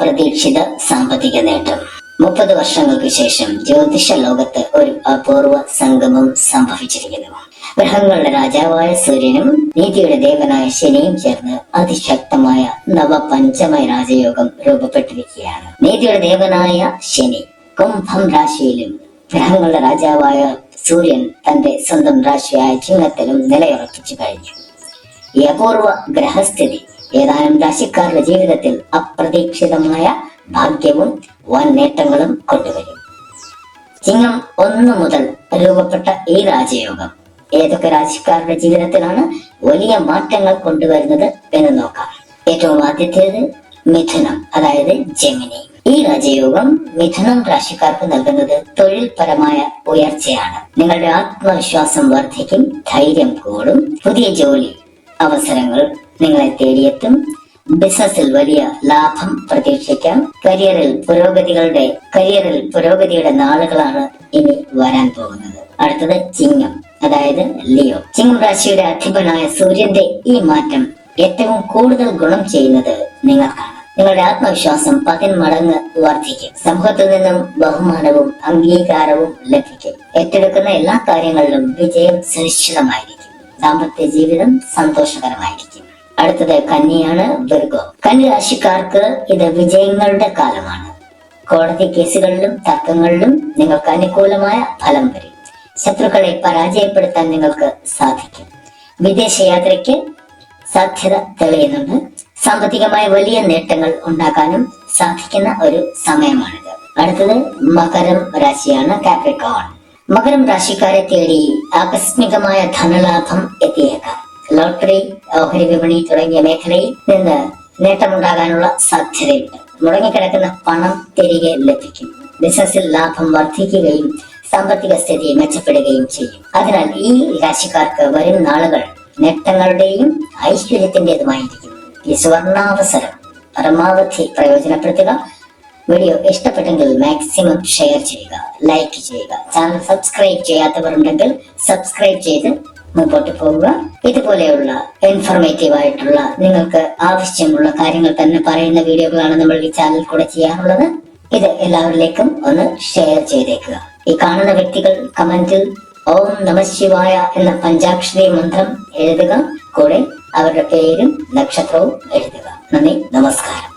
അപ്രതീക്ഷിത സാമ്പത്തിക നേട്ടം. മുപ്പത് വർഷങ്ങൾക്ക് ശേഷം ജ്യോതിഷ ലോകത്ത് ഒരു അപൂർവ സംഗമം സംഭവിച്ചിരിക്കുന്നു. ഗ്രഹങ്ങളുടെ രാജാവായ സൂര്യനും നീതിയുടെ ദേവനായ ശനിയും ചേർന്ന് അതിശക്തമായ നവപഞ്ചമ രാജയോഗം രൂപപ്പെട്ടിരിക്കുകയാണ്. നീതിയുടെ ദേവനായ ശനി കുംഭം രാശിയിലും ഗ്രഹങ്ങളുടെ രാജാവായ സൂര്യൻ തന്റെ സ്വന്തം രാശിയായ ചിഹ്നത്തിലും നിലയുറപ്പിച്ചു കഴിഞ്ഞു. ഈ അപൂർവ ഗ്രഹസ്ഥിതി ഏതാനും രാശിക്കാരുടെ ജീവിതത്തിൽ അപ്രതീക്ഷിതമായ ഭാഗ്യവും വൻ നേട്ടങ്ങളും കൊണ്ടുവരും. ചിങ്ങം ഒന്ന് മുതൽ രൂപപ്പെട്ട ഈ രാജയോഗം ഏതൊക്കെ രാശിക്കാരുടെ ജീവിതത്തിലാണ് വലിയ മാറ്റങ്ങൾ കൊണ്ടുവരുന്നത് എന്ന് നോക്കാം. ഏറ്റവും ആദ്യത്തേത് മിഥുനം അതായത് ജമിനി. ഈ രാജയോഗം മിഥുനം രാശിക്കാർക്ക് നൽകുന്നത് തൊഴിൽപരമായ ഉയർച്ചയാണ്. നിങ്ങളുടെ ആത്മവിശ്വാസം വർദ്ധിക്കും ധൈര്യം കൂടും പുതിയ ജോലി അവസരങ്ങൾ നിങ്ങളെ തേടിയെത്തും. ബിസിനസ്സിൽ വലിയ ലാഭം പ്രതീക്ഷിക്കാം. കരിയറിൽ പുരോഗതികളുടെ കരിയറിൽ പുരോഗതിയുടെ നാളുകളാണ് ഇനി വരാൻ പോകുന്നത്. അടുത്തത് ചിങ്ങം അതായത് ലിയോ. ചിങ്ങം രാശിയുടെ അധിപനായ സൂര്യന്റെ ഈ മാറ്റം ഏറ്റവും കൂടുതൽ ഗുണം ചെയ്യുന്നത് നിങ്ങൾക്കാണ്. നിങ്ങളുടെ ആത്മവിശ്വാസം പതിന്മടങ്ങ് വർദ്ധിക്കും. സമൂഹത്തിൽ നിന്നും ബഹുമാനവും അംഗീകാരവും ലഭിക്കും. ഏറ്റെടുക്കുന്ന എല്ലാ കാര്യങ്ങളിലും വിജയം സുനിശ്ചിതമായിരിക്കും. ദാമ്പത്യ ജീവിതം സന്തോഷകരമായിരിക്കും. അടുത്തത് കന്നിയാണ് ദുർഗോ കന്നി രാശിക്കാർക്ക് ഇത് വിജയങ്ങളുടെ കാലമാണ്. കോടതി കേസുകളിലും തർക്കങ്ങളിലും നിങ്ങൾക്ക് അനുകൂലമായ ഫലം വരും. ശത്രുക്കളെ പരാജയപ്പെടുത്താൻ നിങ്ങൾക്ക് സാധിക്കും. വിദേശയാത്രയ്ക്ക് സാധ്യത തെളിയുന്നുണ്ട്. സാമ്പത്തികമായ വലിയ നേട്ടങ്ങൾ ഉണ്ടാക്കാനും സാധിക്കുന്ന ഒരു സമയമാണിത്. അടുത്തത് മകരം രാശിയാണ് കാപ്രിക്കോൺ. മകരം രാശിക്കാരെ തേടി ആകസ്മികമായ ധനലാഭം എത്തിയേക്കാം. ലോട്ടറി ഓഹരി വിപണി തുടങ്ങിയ മേഖലയിൽ നിന്ന് നേട്ടമുണ്ടാകാനുള്ള സാധ്യതയുണ്ട്. മുടങ്ങിക്കിടക്കുന്ന പണം തിരികെ ലഭിക്കും. ബിസിനസ്സിൽ ലാഭം വർദ്ധിക്കുകയും സാമ്പത്തിക സ്ഥിതി മെച്ചപ്പെടുകയും ചെയ്യും. അതിനാൽ ഈ രാശിക്കാർക്ക് വരും നാളുകൾ നേട്ടങ്ങളുടെയും ഐശ്വര്യത്തിന്റെതുമായിരിക്കും. ഈ സുവർണാവസരം പരമാവധി പ്രയോജനപ്പെടുത്തുക വീഡിയോ ഇഷ്ടപ്പെട്ടെങ്കിൽ മാക്സിമം ഷെയർ ചെയ്യുക ലൈക്ക് ചെയ്യുക. ചാനൽ സബ്സ്ക്രൈബ് ചെയ്യാത്തവരുണ്ടെങ്കിൽ സബ്സ്ക്രൈബ് ചെയ്ത് മുമ്പോട്ട് പോവുക. ഇതുപോലെയുള്ള ഇൻഫോർമേറ്റീവ് ആയിട്ടുള്ള നിങ്ങൾക്ക് ആവശ്യമുള്ള കാര്യങ്ങൾ തന്നെ പറയുന്ന വീഡിയോകളാണ് നമ്മൾ ഈ ചാനൽ കൂടെ ചെയ്യാറുള്ളത്. ഇത് എല്ലാവരിലേക്കും ഒന്ന് ഷെയർ ചെയ്തേക്കുക. ഈ കാണുന്ന വ്യക്തികൾ കമന്റിൽ ഓം നമ ശിവായ എന്ന പഞ്ചാക്ഷരി മന്ത്രം എഴുതുക. കൂടെ അവരുടെ പേരും നക്ഷത്രവും എഴുതുക. നന്ദി നമസ്കാരം.